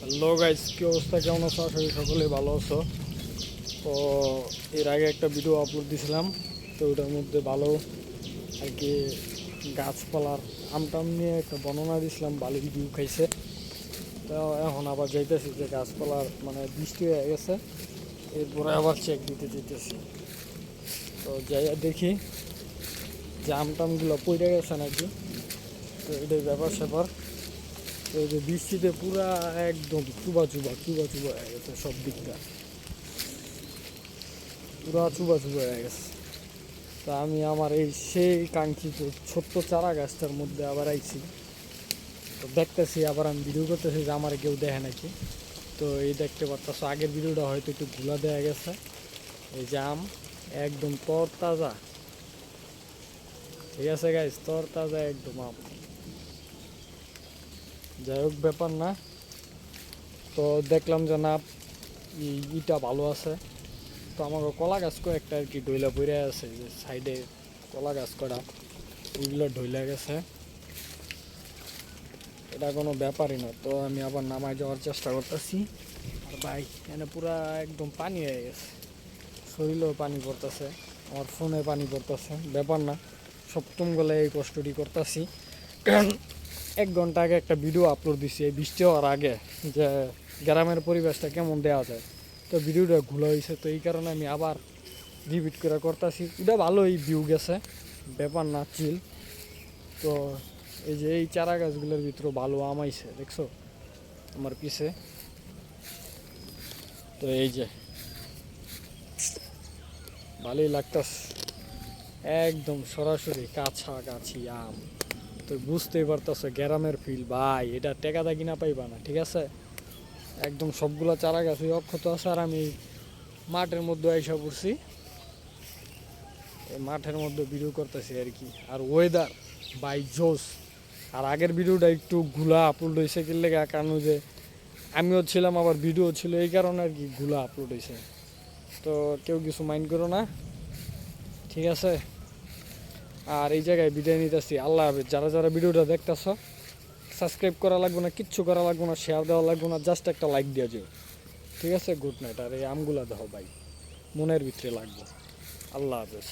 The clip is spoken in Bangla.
হ্যালো গাইস, কি অবস্থা? কেমন আছো? আশা করি সকলে ভালো আছো। তো এর আগে একটা ভিডিও আপলোড দিয়েছিলাম তো ওটার মধ্যে ভালো আর কি গাছপালার আমটাম নিয়ে একটা বর্ণনা দিয়েছিলাম বালির ভিউ খাইছে। তো এখন আবার যাইতেছি যে গাছপালার মানে বৃষ্টি হয়ে গেছে, এরপরে আবার চেক দিতে যেতেছি তো যাই দেখি যে আমটামগুলো পড়ে গেছে নাকি। তো এটাই ব্যাপার স্যাপার এই যে বৃষ্টিতে পুরা একদম চুবা চুবা চুবা চুবা হয়ে গেছে সব দিকটা। পুরা চুবা চুবা হয়ে গেছে। তা আমি আমার এই সেই কাঙ্ক্ষিত ছোট্ট চারা গাছটার মধ্যে আবার আইছি। তো দেখতেছি, আবার আমি ভিডিও করতেছি যে আমার কেউ দেখে নাকি। তো এই দেখতে পারতেছো, আগের ভিডিওটা হয়তো একটু ঘুলা দেওয়া গেছে। এই যে আম, একদম তর তাজা ঠিক আছে গাইজ তর তাজা একদম আম। যাই হোক, ব্যাপার না। তো দেখলাম যে না ইটা ভালো আছে। তো আমাকে কলা গাছ কয়েকটা আর কি ডইলা পড়ে আছে, যে সাইডে কলা গাছ করা, ওইগুলো ঢইলা গেছে। এটা কোনো ব্যাপারই না। তো আমি আবার নামায় যাওয়ার চেষ্টা করতেছি। আর ভাই এখানে পুরা একদম পানি হয়ে গেছে। শরীরেও পানি পড়তেছে, আমার ফোনে পানি পড়তেছে। ব্যাপার না সপ্তম গলে এই কষ্টটি করতেছি। কারণ এক ঘণ্টা আগে একটা ভিডিও আপলোড দিছি, এই বৃষ্টি হওয়ার আগে, যে গ্রামের পরিবেশটা কেমন দেওয়া যায়। তো ভিডিওটা ঘুলা হয়েছে তো এই কারণে আমি আবার রিপিট করে করতেছি। এটা ভালোই ভিউ গেছে, ব্যাপার না চিল তো এই যে এই চারা গাছগুলোর ভিতরে ভালো আমাইছে দেখছ? আমার পিছে। তো এই যে, ভালোই লাগতাস একদম সরাসরি কাছা কাছি আম। তো বুঝতেই পারতেছো গ্রামের ফিল ভাই, এটা টেকাদা কিনা পাইবা না, ঠিক আছে? একদম সবগুলো চারা গাছ অক্ষত আছে আর আমি মাঠের মধ্যে আইসা পড়ছি। এই মাঠের মধ্যে ভিডিও করতেছি আর কি। আর ওয়েদার বাই জোস আর আগের ভিডিওটা একটু গুলা আপলোড হয়েছে কি লেগে, কারণ যে আমিও ছিলাম, আবার ভিডিও ছিল, এই কারণে আর কি গুলা আপলোড হয়েছে তো কেউ কিছু মাইন্ড করো না, ঠিক আছে? আর এই জায়গায় বিদায় নিতেছি। আল্লাহ হাফেজ। যারা যারা ভিডিওটা দেখতেছ সাবস্ক্রাইব করা লাগবে না, কিচ্ছু করা লাগবে না শেয়ার দেওয়া লাগবে না জাস্ট একটা লাইক দিয়ে যাও। ঠিক আছে? গুড নাইট আর এই আমগুলা দাও ভাই, মনের ভিতরে লাগবে। আল্লাহ হাফেজ।